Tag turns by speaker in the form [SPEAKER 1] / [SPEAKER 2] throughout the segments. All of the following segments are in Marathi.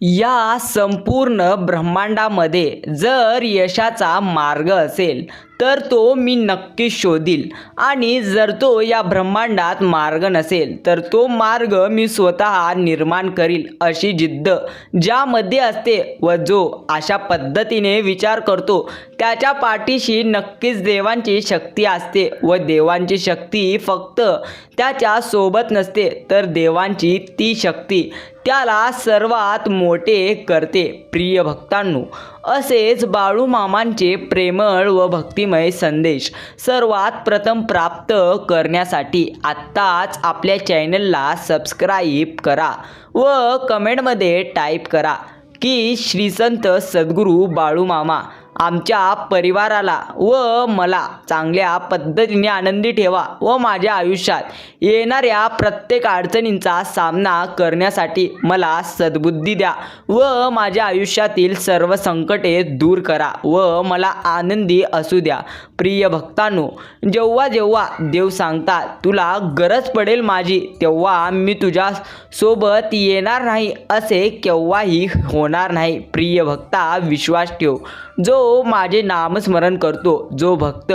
[SPEAKER 1] या संपूर्ण ब्रह्मांडामध्ये जर यशाचा मार्ग असेल तर तो मी नक्कीच शोधील. आणि जर तो या ब्रह्मांडात मार्ग नसेल तर तो मार्ग मी स्वतः निर्माण करील अशी जिद्द ज्यामध्ये असते व जो अशा पद्धतीने विचार करतो. त्याच्या पाठीशी नक्कीच देवांची शक्ती असते व देवांची शक्ती फक्त त्याच्या सोबत नसते तर देवांची ती शक्ती त्याला सर्वात मोठे करते. प्रिय भक्तांनो असेच बाळूमामांचे प्रेमळ व भक्तिमय संदेश सर्वात प्रथम प्राप्त करण्यासाठी आत्ताच आपल्या चॅनलला सबस्क्राईब करा व कमेंटमध्ये टाईप करा की श्रीसंत सद्गुरू बाळूमामा आमच्या परिवाराला व मला चांगल्या पद्धतीने आनंदी ठेवा व माझ्या आयुष्यात येणाऱ्या प्रत्येक अडचणींचा सामना करण्यासाठी मला सद्बुद्धी द्या व माझ्या आयुष्यातील सर्व संकटे दूर करा व मला आनंदी असू द्या. प्रिय भक्तांनो जेव्हा जेव्हा देव सांगतात तुला गरज पडेल माझी तेव्हा मी तुझ्या सोबत येणार नाही असे केव्हाही होणार नाही. प्रिय भक्ता विश्वास ठेव. जो माझे नामस्मरण करतो जो भक्त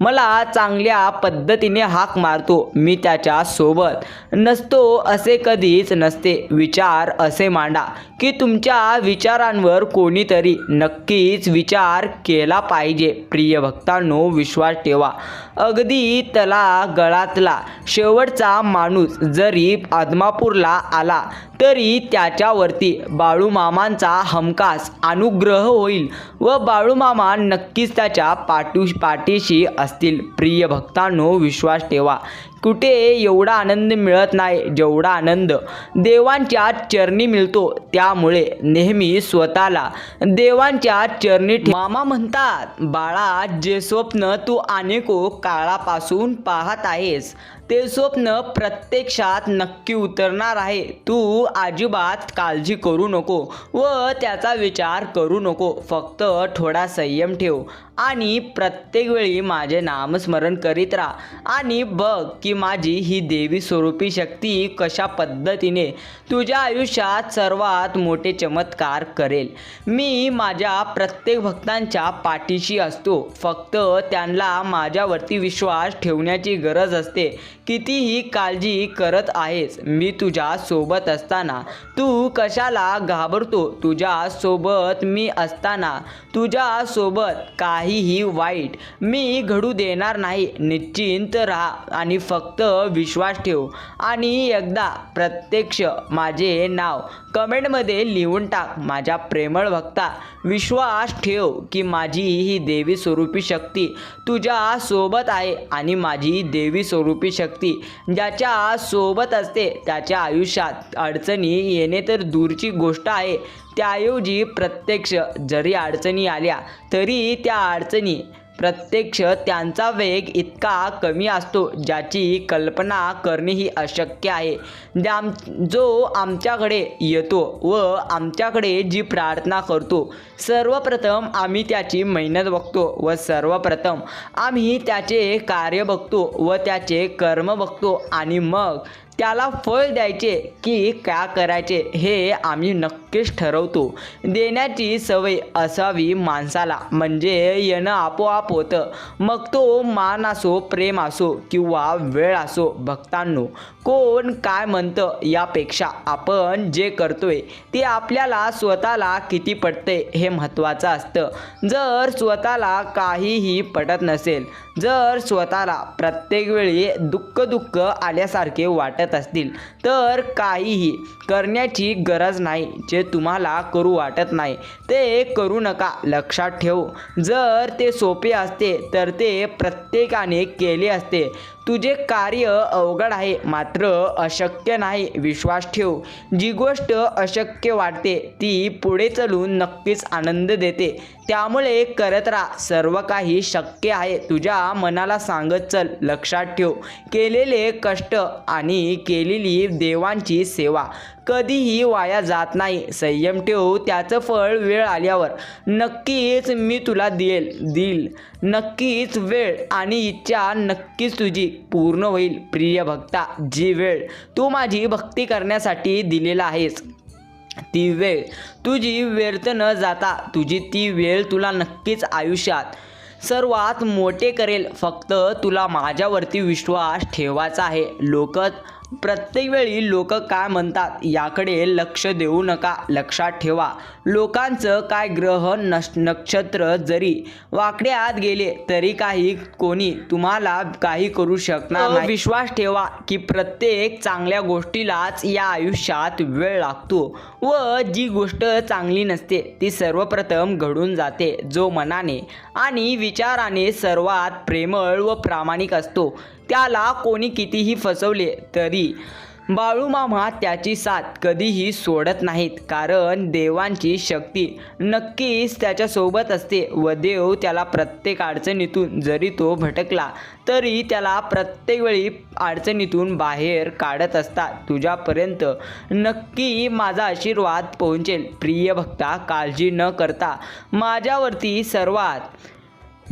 [SPEAKER 1] मला चांगल्या पद्धतीने हाक मारतो मी त्याच्या सोबत नसतो असे कधीच नसते. विचार असे मांडा की तुमच्या विचारांवर कोणीतरी नक्कीच विचार केला पाहिजे. प्रिय भक्तांनो विश्वास ठेवा. अगदी तला गळातला. शेवटचा माणूस जरी आदमापूरला आला तरी त्याच्यावरती बाळूमामांचा हमखास अनुग्रह होईल व बाळूमामा नक्कीच त्याच्या पाटू पाठीशी असतील. प्रिय भक्तांनो विश्वास ठेवा. कुठे एवढा आनंद मिळत नाही जेवढा आनंद. देवांच्या चरणी मिळतो त्यामुळे नेहमी स्वतःला देवांच्या चरणी मामा म्हणतात बाळा जे स्वप्न तू अनेको काळापासून पाहत आहेस ते स्वप्न प्रत्यक्षात नक्की उतरणार आहे. तू अजिबात काळजी करू नको व त्याचा विचार करू नको. फक्त थोडा संयम ठेव आणि प्रत्येक वेळी माझे नामस्मरण करीत राहा. आणि बघ की माझी ही देवी स्वरूपी शक्ती कशा पद्धतीने तुझ्या आयुष्यात सर्वात मोठे चमत्कार करेल. मी माझ्या प्रत्येक भक्तांच्या पाठीशी असतो. फक्त त्यांना माझ्यावरती विश्वास ठेवण्याची गरज असते. कितीही काळजी करत आहेस मी तुझ्या सोबत असताना तू कशाला घाबरतो? तुझ्या सोबत मी असताना तुझ्या सोबत काहीही वाईट मी घडू देणार नाही. निश्चिंत राहा आणि फक्त विश्वास ठेव. आणि एकदा प्रत्यक्ष माझे नाव कमेंटमध्ये लिहून टाक. माझ्या प्रेमळ भक्ता विश्वास ठेव की माझी ही देवी स्वरूपी शक्ती तुझ्या सोबत आहे आणि माझी देवी स्वरूपी शक्ती ज्याच्या सोबत असते त्याच्या आयुष्यात अडचणी येणे तर दूरची गोष्ट आहे. त्याऐवजी प्रत्यक्ष जरी अडचणी आल्या तरी त्या अडचणी प्रत्यक्ष त्यांचा वेग इतका कमी असतो ज्याची कल्पना करणे ही अशक्य आहे. ज्याम जो आमच्याकडे येतो व आमच्याकडे जी प्रार्थना करतो सर्वप्रथम आम्ही त्याची मेहनत बघतो व सर्वप्रथम आम्ही त्याचे कार्य बघतो व त्याचे कर्म बघतो आणि मग त्याला फळ द्यायचे की काय करायचे हे आम्ही नक्कीच ठरवतो. देण्याची सवय असावी माणसाला. म्हणजे येणं आपोआप होतं. मग तो मान असो प्रेम असो किंवा वेळ असो भक्तांनो कोण काय म्हणतं यापेक्षा आपण जे करतोय ते आपल्याला स्वतःला किती पटते हे महत्त्वाचं असतं. जर स्वतःला काहीही पटत नसेल जर स्वतःला प्रत्येक वेळी दुःख दुःख आल्यासारखे वाटत असतील. तर काहीही करण्याची गरज नाही जे तुम्हाला करू वाटत नाही ते करू नका. लक्षात ठेवू. जर ते सोपे असते तर ते प्रत्येकाने केले असते. तुझे कार्य अवघड आहे मात्र अशक्य नाही विश्वास ठेव. जी गोष्ट अशक्य वाटते ती पुढे चलून नक्कीच आनंद देते. त्यामुळे करत राहा सर्व काही शक्य आहे. तुझ्या मनाला सांगत चल लक्षात ठेव. केलेले कष्ट आणि केलेली देवांची सेवा. कधीही वाया जात नाही. संयम ठेव त्याचं फळ वेळ आल्यावर नक्कीच मी तुला देईल देईल. नक्कीच वेळ आणि इच्छा नक्कीच तुझी पूर्ण होईल प्रिय भक्ता. जी वेळ तू माझी भक्ती करण्यासाठी दिलेला आहेस ती वेळ तुझी व्यर्थ न जाता तुझी ती वेळ तुला नक्कीच आयुष्यात सर्वात मोठे करेल. फक्त तुला माझ्यावरती विश्वास ठेवायचा आहे. लोकच प्रत्येक वेळी लोक काय म्हणतात याकडे लक्ष देऊ नका लक्षात ठेवा. लोकांचं काय ग्रह नश नक्षत्र जरी वाकड्यात गेले तरी काही कोणी तुम्हाला काही करू शकणार नाही. विश्वास ठेवा की प्रत्येक चांगल्या गोष्टीलाच या आयुष्यात वेळ लागतो व जी गोष्ट चांगली नसते ती सर्वप्रथम घडून जाते जो मनाने आणि विचाराने सर्वात प्रेमळ व प्रामाणिक असतो. त्याला कोणी कितीही फसवले तरी बाळूमामा त्याची साथ कधीही सोडत नाहीत. कारण देवांची शक्ती नक्कीच त्याच्यासोबत असते व देव त्याला प्रत्येक अडचणीतून जरी तो भटकला तरी त्याला प्रत्येक वेळी अडचणीतून बाहेर काढत असतात. तुझ्यापर्यंत नक्की माझा आशीर्वाद पोहोचेल. प्रिय भक्ता काळजी न करता माझ्यावरती सर्वात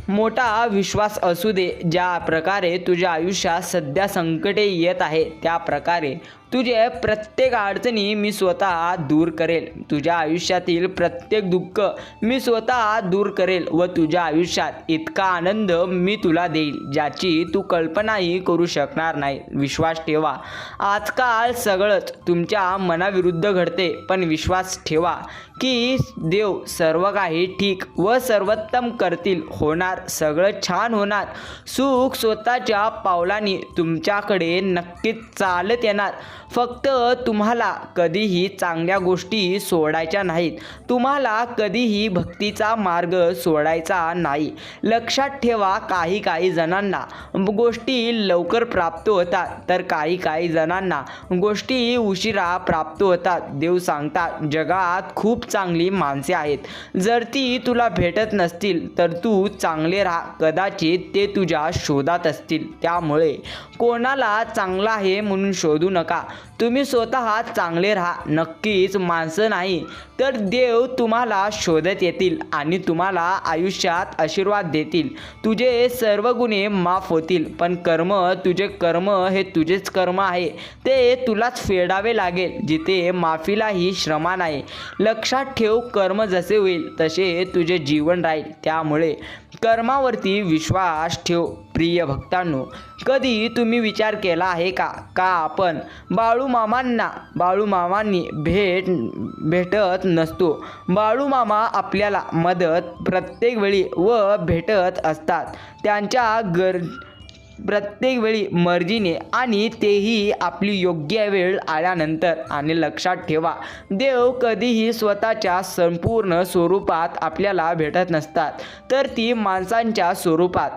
[SPEAKER 1] मोठा विश्वास असू दे ज्या प्रकारे तुझ्या आयुष्यात सध्या संकटे येत आहे त्या प्रकारे तुझे प्रत्येक अडचणी मी स्वतः दूर करेल. तुझ्या आयुष्यातील प्रत्येक दुःख मी स्वतः दूर करेल व तुझ्या आयुष्यात इतका आनंद मी तुला देईल ज्याची तू कल्पनाही करू शकणार नाही. विश्वास ठेवा. आजकाल सगळंच तुमच्या मनाविरुद्ध घडते पण विश्वास ठेवा की देव सर्व काही ठीक व सर्वोत्तम करतील. होणार सगळं छान होणार. सुख स्वतःच्या पावलांनी तुमच्याकडे नक्कीच चालत येणार. फक्त तुम्हाला कधीही चांगल्या गोष्टी सोडायच्या नाहीत. तुम्हाला कधीही भक्तीचा मार्ग सोडायचा नाही. लक्षात ठेवा काही काही जणांना गोष्टी लवकर प्राप्त होतात तर काही काही जणांना गोष्टी उशिरा प्राप्त होतात. देव सांगतात जगात खूप चांगली माणसे आहेत. जर ती तुला भेटत नसतील तर तू चांगले राहा. कदाचित ते तुझ्या शोधात असतील. त्यामुळे कोणाला चांगला आहे म्हणून शोधू नका. तुम्ही स्वतः चांगले राहा. नक्कीच माणसं नाही तर देव तुम्हाला शोधत येतील आणि तुम्हाला आयुष्यात आशीर्वाद देतील. तुझे सर्व गुन्हे माफ होतील पण कर्म तुझे कर्म हे तुझेच कर्म आहे. ते तुलाच फेडावे लागेल जिथे माफीलाही श्रमा नाही. लक्षात ठेव कर्म जसे होईल तसे तुझे जीवन राहील. त्यामुळे कर्मावरती विश्वास ठेव. प्रिय भक्तांनो कधी तुम्ही विचार केला आहे का? का आपण बाळूमामांना बाळूमामांनी भेट भेटत नसतो. बाळूमामा आपल्याला मदत प्रत्येक वेळी व भेटत असतात. त्यांच्या गर प्रत्येक वेळी मर्जीने आणि तेही आपली योग्य वेळ आल्यानंतर आणि लक्षात ठेवा देव कधीही स्वतःच्या संपूर्ण स्वरूपात आपल्याला भेटत नसतात. तर ती माणसांच्या स्वरूपात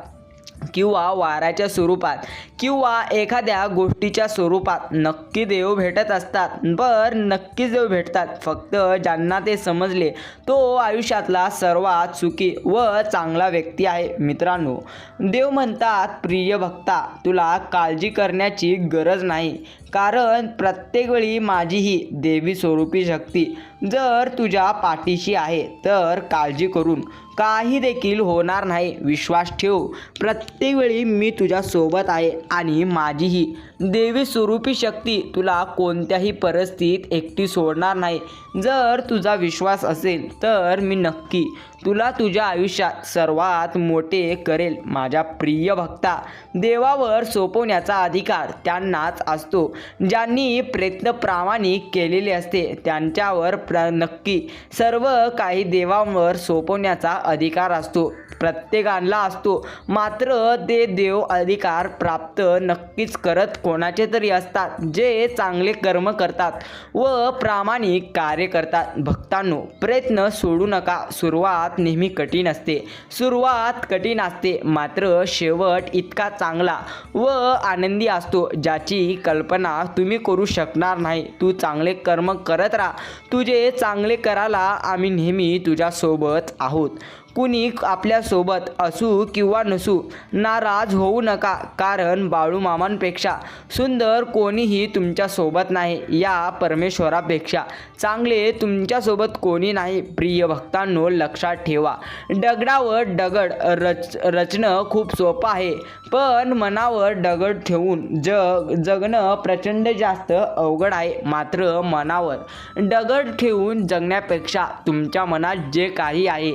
[SPEAKER 1] किंवा वाऱ्याच्या स्वरूपात किंवा एखाद्या गोष्टीच्या स्वरूपात नक्की देव भेटत असतात पर नक्कीच देव भेटतात. फक्त ज्यांना ते समजले तो आयुष्यातला सर्वात सुखी व चांगला व्यक्ती आहे. मित्रांनो देव म्हणतात प्रिय भक्ता तुला काळजी करण्याची गरज नाही. कारण प्रत्येक वेळी माझी ही देवी स्वरूपी शक्ती जर तुझ्या पाठीशी आहे तर काळजी करून. काही देखील होणार नाही. विश्वास ठेव. प्रत्येक वेळी मी तुझ्यासोबत आहे. आणि माझी ही देवी स्वरूपी शक्ती तुला कोणत्याही परिस्थितीत एकटी सोडणार नाही. जर तुझा विश्वास असेल तर मी नक्की तुला तुझ्या आयुष्यात सर्वात मोठे करेल. माझ्या प्रिय भक्ता देवावर सोपवण्याचा अधिकार त्यांनाच असतो. ज्यांनी प्रयत्न प्रामाणिक केलेले असते त्यांच्यावर प्र नक्की सर्व काही देवावर सोपवण्याचा अधिकार असतो. प्रत्येकाला असतो. मात्र ते देव अधिकार प्राप्त नक्कीच करत कोणाचे तरी असतात जे चांगले कर्म करतात व प्रामाणिक कार्य करतात. भक्तांनो प्रयत्न सोडू नका. सुरुवात नेहमी कठीण असते. सुरुवात कठीण असते. मात्र शेवट इतका चांगला व आनंदी असतो ज्याची कल्पना तुम्ही करू शकणार नाही. तू चांगले कर्म करत राहा. तुझे चांगले करायला आम्ही नेहमी तुझ्यासोबत आहोत. कुणी आपल्यासोबत असू किंवा नसू नाराज होऊ नका. कारण बाळूमामांपेक्षा सुंदर कोणीही तुमच्यासोबत नाही या परमेश्वरापेक्षा. चांगले तुमच्यासोबत कोणी नाही. प्रिय भक्तांनो लक्षात ठेवा. दगडावर दगड रच रचणं खूप सोपं आहे. पण मनावर दगड ठेवून जग जगणं प्रचंड जास्त अवघड आहे मात्र मनावर. दगड ठेवून जगण्यापेक्षा तुमच्या मनात जे काही आहे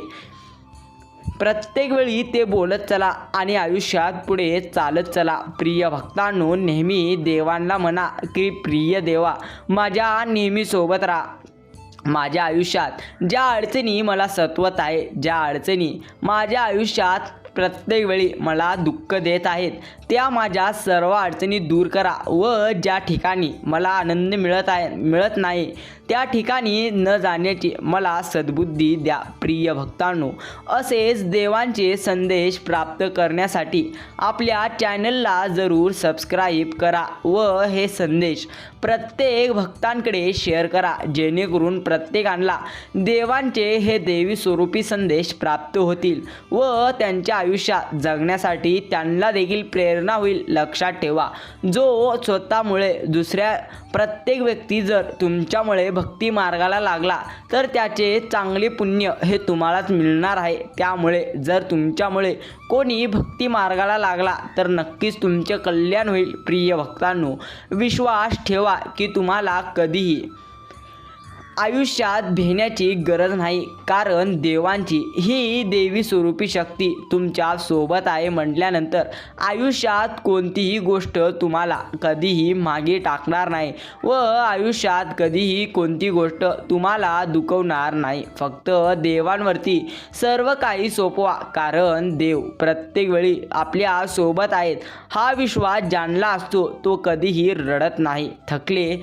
[SPEAKER 1] प्रत्येक वेळी ते बोलत चला आणि आयुष्यात पुढे चालत चला. प्रिय भक्तांनो नेहमी देवांना म्हणा की प्रिय देवा माझ्या नेहमी सोबत राहा. माझ्या आयुष्यात ज्या अडचणी मला सत्वत आहे ज्या अडचणी माझ्या आयुष्यात प्रत्येक वेळी मला दुःख देत आहेत त्या माझ्या सर्व अडचणी दूर करा व ज्या ठिकाणी मला आनंद मिळत आहे मिळत नाही त्या ठिकाणी न जाण्याची मला सद्बुद्धी द्या प्रिय भक्तांनो. असेच देवांचे संदेश प्राप्त करण्यासाठी आपल्या चॅनलला जरूर सबस्क्राईब करा व हे संदेश प्रत्येक भक्तांकडे शेअर करा जेणेकरून प्रत्येकांना देवांचे हे देवी स्वरूपी संदेश प्राप्त होतील व त्यांच्या आयुष्यात जगण्यासाठी त्यांना देखील प्रेरणा होईल लक्षात ठेवा. जो स्वतःमुळे दुसऱ्या प्रत्येक व्यक्ती जर तुमच्यामुळे भक्ती मार्गाला लागला तर त्याचे चांगले पुण्य हे तुम्हालाच मिळणार आहे. त्यामुळे जर तुमच्यामुळे कोणी भक्ती मार्गाला लागला तर नक्कीच तुमचे कल्याण होईल प्रिय भक्तांनो. विश्वास ठेवा की तुम्हाला कधीही आयुष्यात भेण्याची गरज नाही कारण देवांची ही देवी स्वरूपी शक्ती तुमच्यासोबत आहे म्हटल्यानंतर आयुष्यात कोणतीही गोष्ट तुम्हाला कधीही मागे टाकणार नाही व आयुष्यात कधीही कोणती गोष्ट तुम्हाला दुखवणार नाही. फक्त देवांवरती सर्व काही सोपवा कारण देव प्रत्येक वेळी आपल्यासोबत आहेत. हा विश्वास जाणला असतो तो कधीही रडत नाही. थकले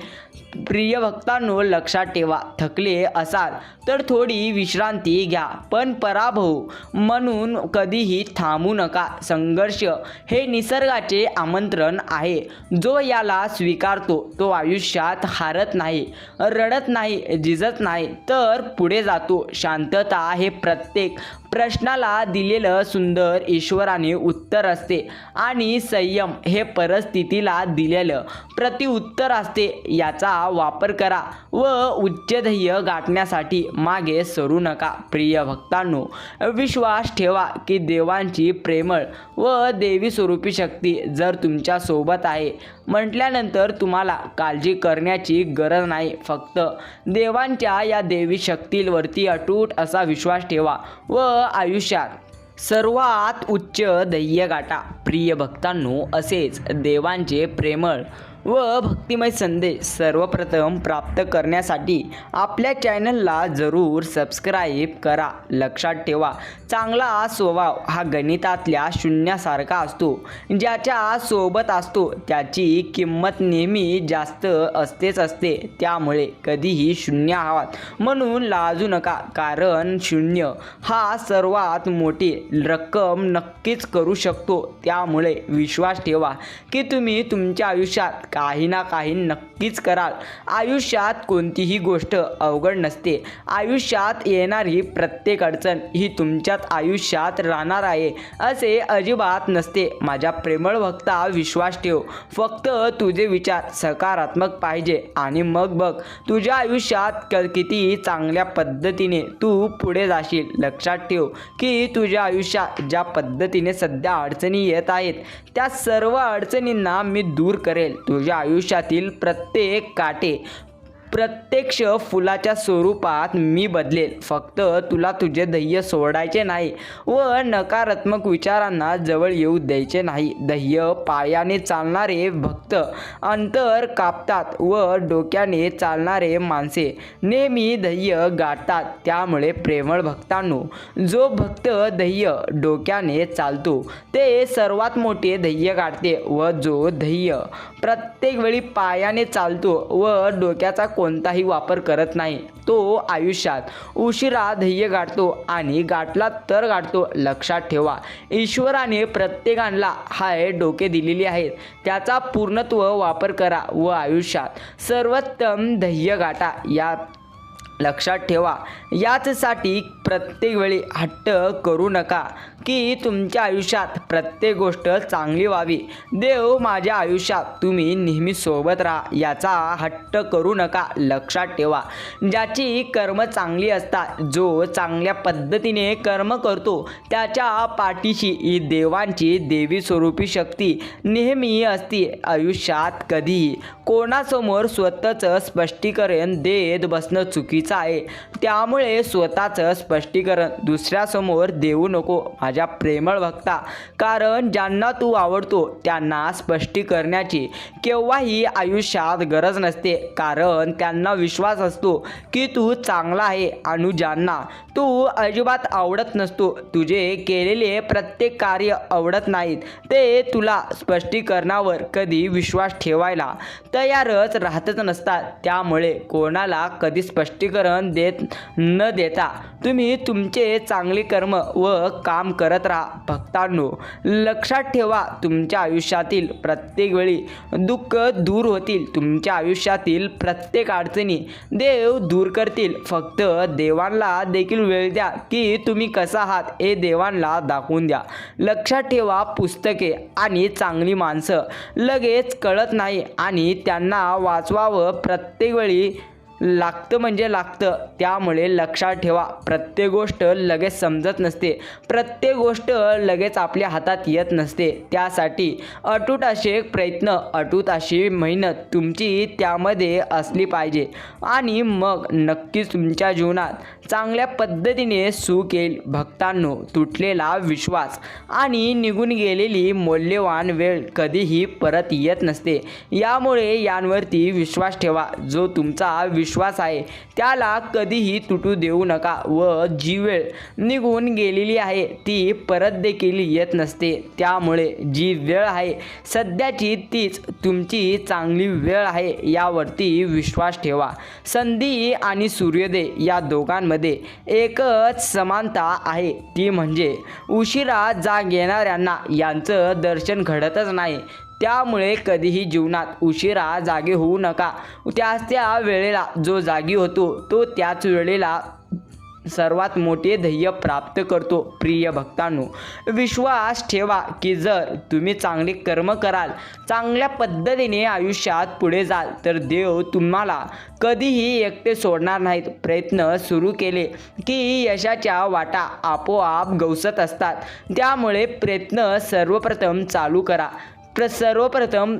[SPEAKER 1] प्रिय भक्तांनो लक्षात ठेवा थकले असाल तर थोडी विश्रांती घ्या. पण पराभव म्हणून कधीही थांबू नका. संघर्ष हे निसर्गाचे आमंत्रण आहे. जो याला स्वीकारतो तो आयुष्यात हारत नाही रडत नाही झिजत नाही तर पुढे जातो. शांतता हे प्रत्येक प्रश्नाला दिलेलं सुंदर ईश्वराने उत्तर असते आणि संयम हे परिस्थितीला दिलेलं प्रतिउत्तर असते याचा वापर करा व उच्च ध्येय गाठण्यासाठी मागे सरू नका. प्रिय भक्तांनो विश्वास ठेवा की देवांची प्रेमळ व देवी स्वरूपी शक्ती जर तुमच्यासोबत आहे. म्हटल्यानंतर तुम्हाला काळजी करण्याची गरज नाही. फक्त देवांच्या या देवी शक्तीवरती अटूट असा विश्वास ठेवा व आयुष्यात सर्वात उच्च ध्येय गाठा प्रिय भक्तांनो असेच देवांचे प्रेमळ व भक्तिमय संदेश सर्वप्रथम प्राप्त करण्यासाठी आपल्या चॅनलला जरूर सबस्क्राईब करा. लक्षात ठेवा. चांगला स्वभाव हा गणितातल्या शून्यासारखा असतो. ज्याच्या सोबत असतो त्याची किंमत नेहमी जास्त असतेच असते. त्यामुळे कधीही शून्य हवात. म्हणून लाजू नका कारण शून्य हा सर्वात मोठी रक्कम नक्कीच करू शकतो. त्यामुळे विश्वास ठेवा की तुम्ही तुमच्या आयुष्यात काही ना काही नक्कीच कराल. आयुष्यात कोणतीही गोष्ट अवघड नसते. आयुष्यात येणारी प्रत्येक अडचण ही तुमच्यात आयुष्यात राहणार आहे असे अजिबात नसते. माझ्या प्रेमळ भक्ता विश्वास ठेव. फक्त तुझे विचार सकारात्मक पाहिजे. आणि मग बघ तुझ्या आयुष्यात क किती चांगल्या पद्धतीने तू पुढे जाशील. लक्षात ठेव की तुझ्या आयुष्यात ज्या पद्धतीने सध्या अडचणी येत आहेत त्या सर्व अडचणींना मी दूर करेल. तुझ्या आयुष्यातील प्रत्येक काटे प्रत्यक्ष फुलाच्या स्वरूपात मी बदलेल. फक्त तुला तुझे ध्येय सोडायचे नाही व नकारात्मक विचारांना जवळ येऊ द्यायचे नाही. ध्येय पायाने चालणारे भक्त अंतर कापतात व डोक्याने चालणारे माणसे नेहमी ध्येय गाठतात. त्यामुळे प्रेमळ भक्तांनो जो भक्त ध्येय डोक्याने चालतो ते सर्वात मोठे ध्येय गाठते व जो ध्येय प्रत्येक वेळी पायाने चालतो व डोक्याचा कोणताही वापर करत नाही. तो आयुष्यात उशिरा ध्येय गाठतो आणि गाठला तर गाठतो. लक्षात ठेवा ईश्वराने प्रत्येकाला हाय डोके दिलेली आहेत. त्याचा पूर्णत्व वापर करा व आयुष्यात सर्वोत्तम ध्येय गाठा. या लक्षात ठेवा. याचसाठी प्रत्येक वेळी हट्ट करू नका की तुमच्या आयुष्यात प्रत्येक गोष्ट चांगली व्हावी. देव माझ्या आयुष्यात तुम्ही नेहमी सोबत राहा याचा हट्ट करू नका लक्षात ठेवा. ज्याची कर्म चांगली असतात जो चांगल्या पद्धतीने कर्म करतो त्याच्या पाठीशी ही देवांची देवी स्वरूपी शक्ती नेहमी असते. आयुष्यात कधीही कोणासमोर स्वतःचं स्पष्टीकरण देत बसणं चुकीचं आहे. त्यामुळे स्वतःचं स्पष्टीकरण दुसऱ्यासमोर देऊ नको माझ्या प्रेमळ भक्ता कारण ज्यांना तू आवडतो त्यांना स्पष्टी करण्याची केव्हाही आयुष्यात गरज नसते. कारण त्यांना विश्वास असतो की तू चांगला आहे आणि ज्यांना. तू अजिबात आवडत नसतो. तुझे केलेले प्रत्येक कार्य आवडत नाहीत. ते तुला स्पष्टीकरणावर कधी विश्वास ठेवायला तयारच राहतच नसतात. त्यामुळे कोणाला कधी स्पष्टीकरण देत न देता तुम्ही तुमचे चांगले कर्म व काम करत राहा. भक्तांनो लक्षात ठेवा तुमच्या आयुष्यातील प्रत्येक वेळी दुःख दूर होतील. तुमच्या आयुष्यातील प्रत्येक अडचणी देव दूर करतील. फक्त देवांना देखील वेळ द्या की तुम्ही कसा आहात हे देवांना दाखवून द्या. लक्षात ठेवा पुस्तके आणि चांगली माणसं लगेच कळत नाही आणि त्यांना वाचवावं प्रत्येक वेळी लागतं म्हणजे लागतं. त्यामुळे लक्षात ठेवा प्रत्येक गोष्ट लगेच समजत नसते. प्रत्येक गोष्ट लगेच आपल्या हातात येत नसते. त्यासाठी अटूट असे प्रयत्न अटूट अशी मेहनत तुमची त्यामध्ये असली पाहिजे. आणि मग नक्कीच तुमच्या जीवनात चांगल्या पद्धतीने सुकेल भक्तांनो तुटलेला विश्वास आणि निघून गेलेली मौल्यवान वेळ कधीही परत येत नसते. यामुळे यांवरती विश्वास ठेवा. जो तुमचा विश्वास आहे त्याला कधीही तुटू देऊ नका व जी वेळ निघून गेलेली आहे ती परत देखील येत नसते. त्यामुळे जी वेळ आहे सध्याची तीच तुमची चांगली वेळ आहे यावरती विश्वास ठेवा. संधी आणि सूर्योदय या दोघांमध्ये एकच समानता आहे. ती म्हणजे उशिरा जाग येणाऱ्यांना यांचं दर्शन घडतच नाही. त्यामुळे कधीही जीवनात उशिरा जागे होऊ नका. त्याच त्या वेळेला जो जागी होतो तो त्याच वेळेला सर्वात मोठे ध्येय प्राप्त करतो प्रिय भक्तांनो. विश्वास ठेवा की जर तुम्ही चांगले कर्म कराल चांगल्या पद्धतीने आयुष्यात पुढे जाल तर देव तुम्हाला कधीही एकटे सोडणार नाहीत. प्रयत्न सुरू केले की यशाच्या वाटा आपोआप गवसत असतात. त्यामुळे प्रयत्न सर्वप्रथम चालू करा. प्र सर्वप्रथम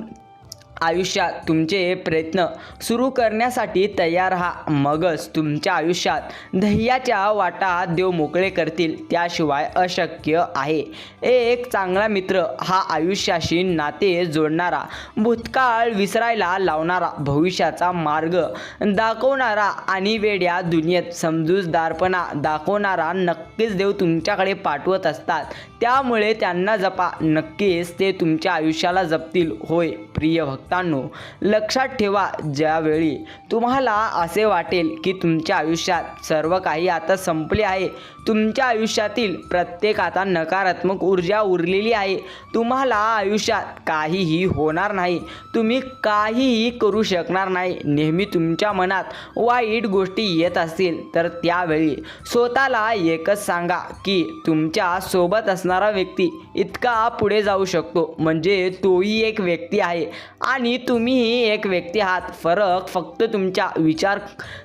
[SPEAKER 1] आयुष्यात तुमचे प्रयत्न सुरू करण्यासाठी तयार राहा. मगच तुमच्या आयुष्यात ध्येयाच्या वाटा देव मोकळे करतील. त्याशिवाय अशक्य आहे. एक चांगला मित्र हा आयुष्याशी नाते जोडणारा भूतकाळ विसरायला लावणारा भविष्याचा मार्ग दाखवणारा आणि वेड्या दुनियेत समजूतदारपणा दाखवणारा नक्कीच देव तुमच्याकडे पाठवत असतात. त्यामुळे त्यांना जपा. नक्कीच ते तुमच्या आयुष्याला जपतील. होय. प्रिय भक्तांनो लक्षात ठेवा ज्यावेळी तुम्हाला असे वाटेल की तुमच्या आयुष्यात सर्व काही आता संपले आहे तुमच्या आयुष्यातील प्रत्येक आता नकारात्मक ऊर्जा उरलेली आहे तुम्हाला आयुष्यात काहीही होणार नाही तुम्ही काहीही करू शकणार नाही नेहमी तुमच्या मनात वाईट गोष्टी येत असतील तर त्यावेळी स्वतःला एकच सांगा की तुमच्यासोबत असणारा व्यक्ती इतका पुढे जाऊ शकतो म्हणजे तोही एक व्यक्ती आहे. आणि तुम्हीही एक व्यक्ती आहात. फरक फक्त तुमच्या विचार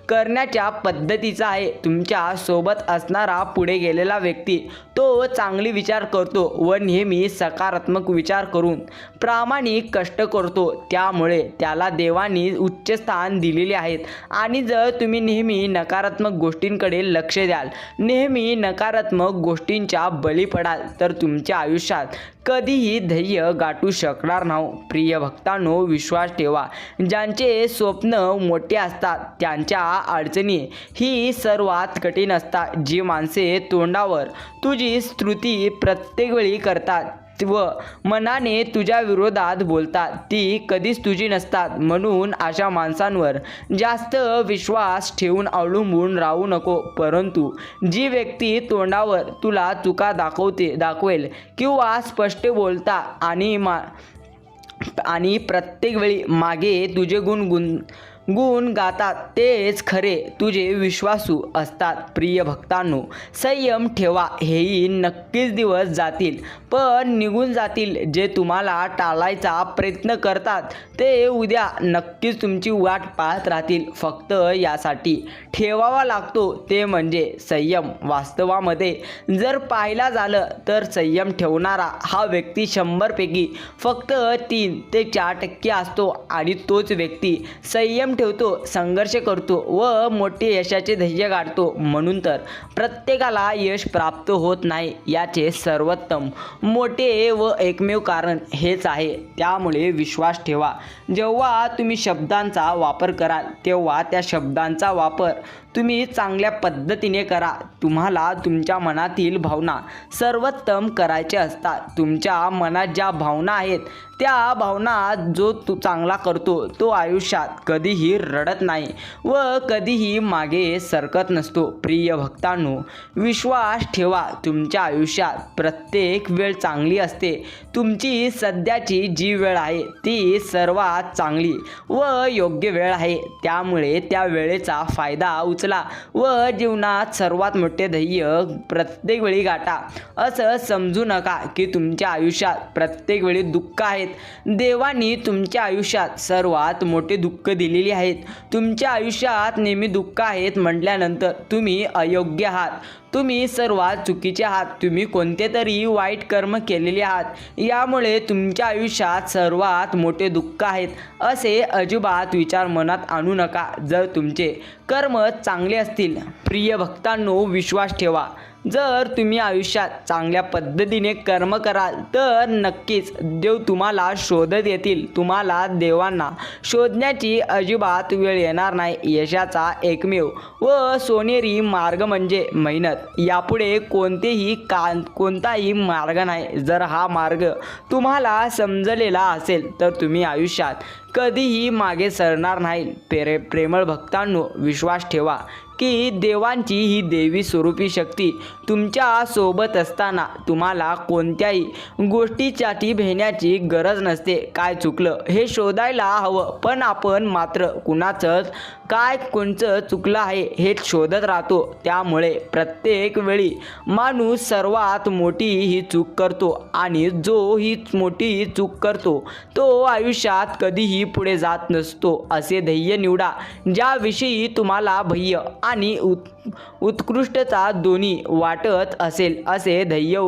[SPEAKER 1] करण्याच्या पद्धतीचा आहे. तुमच्यासोबत असणारा पुढे गेलेला व्यक्ती तो चांगली विचार करतो व नेहमी सकारात्मक विचार करून प्रामाणिक कष्ट करतो. त्यामुळे त्याला देवानी उच्च स्थान दिलेले आहेत. आणि जर तुम्ही नेहमी नकारात्मक गोष्टींकडे लक्ष द्याल नेहमी नकारात्मक गोष्टींच्या बळी पडाल तर तुमच्या आयुष्यात कधीही ध्येय गाठू शकणार नाही. प्रिय भक्तांनो विश्वास ठेवा. ज्यांचे स्वप्न मोठे असतात त्यांच्या अडचणी ही सर्वात कठीण असतात. जी माणसे तोंडावर तुझी स्तुती प्रत्येक वेळी करतात व मनाने तुझ्या विरोधात बोलतात. ती कधीच तुझी नसतात. म्हणून अशा माणसांवर जास्त विश्वास ठेवून अवलंबून राहू नको. परंतु जी व्यक्ती तोंडावर तुला चुका दाखवते दाखवेल किंवा स्पष्ट बोलता आणि मा आणि प्रत्येक वेळी मागे तुझे गुण गुण गुण गातात तेच खरे तुझे विश्वासू असतात. प्रिय भक्तांनो संयम ठेवा. हेही नक्कीच दिवस जातील. पण निघून जातील जे तुम्हाला टाळायचा प्रयत्न करतात. ते उद्या नक्कीच तुमची वाट पाहत राहतील. फक्त यासाठी ठेवावा लागतो. ते म्हणजे संयम. वास्तवामध्ये जर पाहायला झालं तर संयम ठेवणारा हा व्यक्ती शंभरपैकी फक्त तीन ते चार टक्के असतो आणि तोच व्यक्ती संयम ठेवतो संघर्ष करतो व मोठे यशाचे ध्येय गाठतो. म्हणून तर प्रत्येकाला यश प्राप्त होत नाही याचे सर्वोत्तम मोठे व एकमेव कारण हेच आहे. त्यामुळे विश्वास ठेवा. जेव्हा तुम्ही शब्दांचा वापर कराल तेव्हा त्या शब्दांचा वापर तुम्ही चांगल्या पद्धतीने करा. तुम्हाला तुमच्या मनातील भावना सर्वोत्तम करायचे असतात. तुमच्या मनात ज्या भावना आहेत त्या भावना जो तू चांगला करतो तो आयुष्यात कधीही रडत नाही व कधीही मागे सरकत नसतो. प्रिय भक्तांनो विश्वास ठेवा. तुमच्या आयुष्यात प्रत्येक वेळ चांगली असते. तुमची सध्याची जी वेळ आहे ती सर्वात चांगली व योग्य वेळ आहे. त्यामुळे त्या वेळेचा फायदा उचला व जीवनात सर्वात मोठे ध्येय प्रत्येक वेळी गाठा. असं समजू नका की तुमच्या आयुष्यात प्रत्येक वेळी दुःख आहेत. देवानी तुमच्या आयुष्यात सर्वात मोठे दुःख दिलेली आहेत. तुमच्या आयुष्यात नेहमी दुःख आहेत म्हटल्यानंतर तुम्ही अयोग्य आहात. तुम्ही सर्वात चुकीचे आहात. तुम्ही कोणते तरी वाईट कर्म केलेले आहात. यामुळे तुमच्या आयुष्यात सर्वात मोठे दुःख आहेत. असे अजिबात विचार मनात आणू नका. जर तुमचे कर्म चांगले असतील प्रिय भक्तांनो विश्वास ठेवा. जर तुम्ही आयुष्यात चांगल्या पद्धतीने कर्म कराल तर नक्कीच देव तुम्हाला शोधत येतील तुम्हाला देवांना शोधण्याची अजिबात वेळ येणार नाही. यशाचा एकमेव व सोनेरी मार्ग म्हणजे मेहनत. यापुढे कोणतेही का कोणताही मार्ग नाही. जर हा मार्ग तुम्हाला समजलेला असेल तर तुम्ही आयुष्यात कधीही मागे सरणार नाही. प्रे प्रेमळ भक्तांनो विश्वास ठेवा. की देवांची ही देवी स्वरूपी शक्ती तुमच्यासोबत असताना तुम्हाला कोणत्याही गोष्टीसाठी भेण्याची गरज नसते. काय चुकलं हे शोधायला हवं पण आपण मात्र कुणाचंच काय कोणचं चुकलं आहे हे शोधत राहतो. त्यामुळे प्रत्येक वेळी माणूस सर्वात मोठी ही चूक करतो आणि जो ही मोठी चूक करतो तो आयुष्यात कधीही पुढे जात नसतो असे ध्येय निवडा. ज्याविषयी तुम्हाला भय्य आणि उत् उत्कृष्टता दोन्ही वाटत असेल असे ध्येय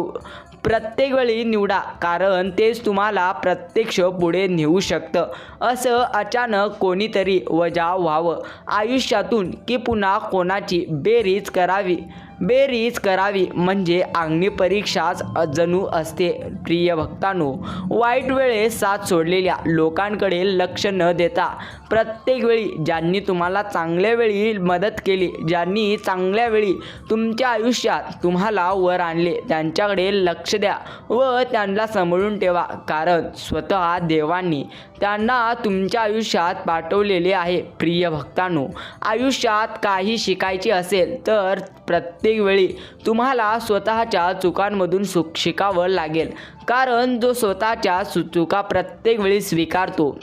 [SPEAKER 1] प्रत्येक वेळी निवडा कारण तेच तुम्हाला प्रत्यक्ष पुढे नेऊ शकतं. असं अचानक कोणीतरी वजा व्हावं. आयुष्यातून की पुन्हा कोणाची बेरीज करावी? बेरीज करावी म्हणजे अंगणी परीक्षाच जणू असते. प्रिय भक्तांनो वाईट वेळेस साथ सोडलेल्या लोकांकडे लक्ष न देता प्रत्येक वेळी ज्यांनी तुम्हाला चांगल्या वेळी मदत केली ज्यांनी चांगल्या वेळी तुमच्या आयुष्यात तुम्हाला वर आणले त्यांच्याकडे लक्ष द्या व त्यांना सांभाळून ठेवा. कारण स्वतः देवांनी त्यांना तुमच्या आयुष्यात पाठवलेले आहे. प्रिय भक्तांनो आयुष्यात काही शिकायचे असेल तर प्रत्येक वेळी तुम्हाला स्वतःच्या चुकांमधून सुख शिकावं लागेल. कारण जो स्वतःच्या सु चुका प्रत्येक वेळी स्वीकारतो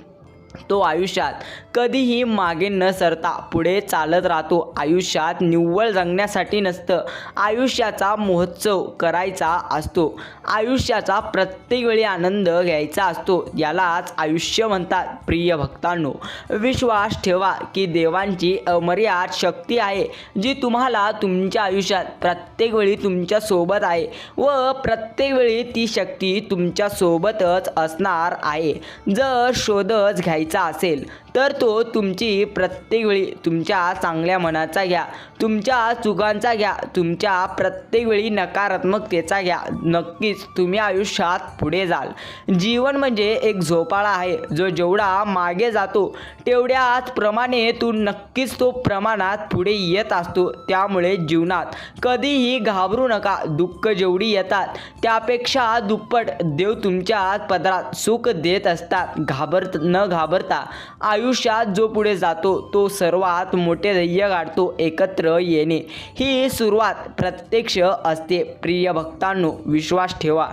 [SPEAKER 1] तो आयुष्यात कधीही मागे न सरता पुढे चालत राहतो. आयुष्यात निव्वळ जगण्यासाठी नसतं. आयुष्याचा महोत्सव करायचा असतो. आयुष्याचा प्रत्येक वेळी आनंद घ्यायचा असतो. यालाच आयुष्य म्हणतात प्रिय भक्तांनो. विश्वास ठेवा की देवांची अमर्याद शक्ती आहे जी तुम्हाला तुमच्या आयुष्यात प्रत्येक वेळी तुमच्यासोबत आहे व प्रत्येक वेळी ती शक्ती तुमच्या सोबतच असणार आहे. जर शोधच घ्यायचा असेल तर तो तुमची प्रत्येक वेळी तुमच्या चांगल्या मनाचा घ्या. तुमच्या चुकांचा घ्या. तुमच्या प्रत्येक वेळी नकारात्मकतेचा घ्या. नक्कीच तुम्ही आयुष्यात पुढे जाल. जीवन म्हणजे एक झोपाळा आहे. जो जेवढा मागे जातो तेवढ्याच प्रमाणे तू नक्कीच तो प्रमाणात पुढे येत असतो. त्यामुळे जीवनात कधीही घाबरू नका. दुःख जेवढी येतात त्यापेक्षा दुप्पट देव तुमच्या पदरात सुख देत असतात. घाबर न घाबर वापरता आयुष्यात जो पुढे जातो तो सर्वात मोठे ध्येय गाठतो एकत्र येणे. ही सुरुवात प्रत्यक्ष असते. प्रिय भक्तांनो विश्वास ठेवा.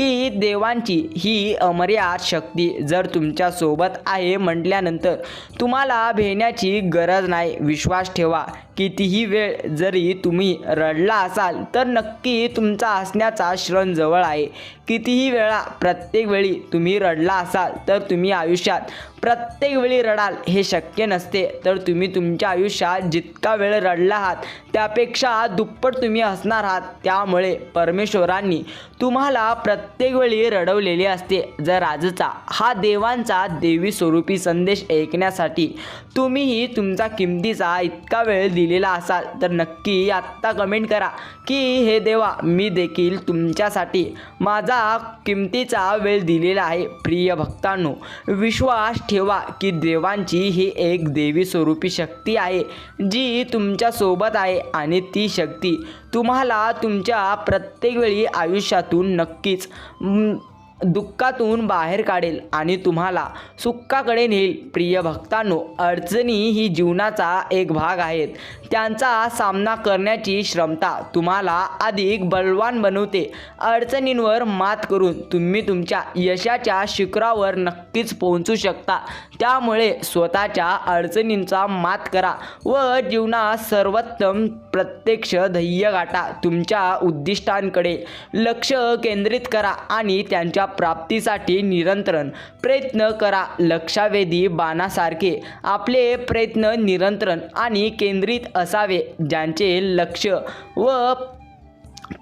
[SPEAKER 1] की देवांची ही अमर्याद शक्ती जर तुमच्यासोबत आहे म्हटल्यानंतर तुम्हाला भेण्याची गरज नाही. विश्वास ठेवा. कितीही वेळ जरी तुम्ही रडला असाल तर नक्की तुमचा हसण्याचा क्षण जवळ आहे. कितीही वेळा प्रत्येक वेळी तुम्ही रडला असाल तर तुम्ही आयुष्यात प्रत्येक वेळी रडाल हे शक्य नसते. तर तुम्ही तुमच्या आयुष्यात जितका वेळ रडला आहात त्यापेक्षा दुप्पट तुम्ही हसणार आहात. त्यामुळे परमेश्वरांनी तुम्हाला प्रत्येक प्रत्येक वेळी रडवलेली असते. जर आजचा हा देवांचा देवी स्वरूपी संदेश ऐकण्यासाठी तुम्हीही तुमचा किमतीचा इतका वेळ दिलेला असाल तर नक्की आत्ता कमेंट करा की हे देवा मी देखील तुमच्यासाठी माझा किमतीचा वेळ दिलेला आहे. प्रिय भक्तांनो विश्वास ठेवा की देवांची ही एक देवी स्वरूपी शक्ती आहे जी तुमच्यासोबत आहे आणि ती शक्ती तुम्हाला तुमच्या प्रत्येक वेळी आयुष्यातून नक्कीच दुःखातून बाहेर काढेल आणि तुम्हाला सुखाकडे नेईल. प्रिय भक्तांनो अडचणी ही जीवनाचा एक भाग आहेत. त्यांचा सामना करण्याची क्षमता तुम्हाला अधिक बलवान बनवते. अडचणींवर मात करून तुम्ही तुमच्या यशाच्या शिखरावर नक्कीच पोहोचू शकता. त्यामुळे स्वतःच्या अडचणींचा मात करा व जीवनात सर्वोत्तम प्रत्यक्ष ध्येय गाठा तुमच्या उद्दिष्टांकडे. लक्ष केंद्रित करा आणि त्यांच्या प्राप्तीसाठी निरंतर प्रयत्न करा. लक्षावेधी बाणासारखे आपले प्रयत्न निरंतर आणि केंद्रित असावे ज्यांचे लक्ष व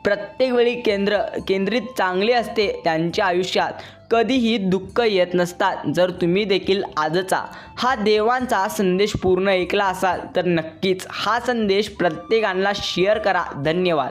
[SPEAKER 1] प्रत्येक वेळी केंद्र केंद्रित चांगले असते त्यांच्या आयुष्यात कधीही दुःख येत नसतात. जर तुम्ही देखील आजचा हा देवांचा संदेश पूर्ण ऐकला असाल तर नक्कीच हा संदेश प्रत्येकांना शेअर करा. धन्यवाद.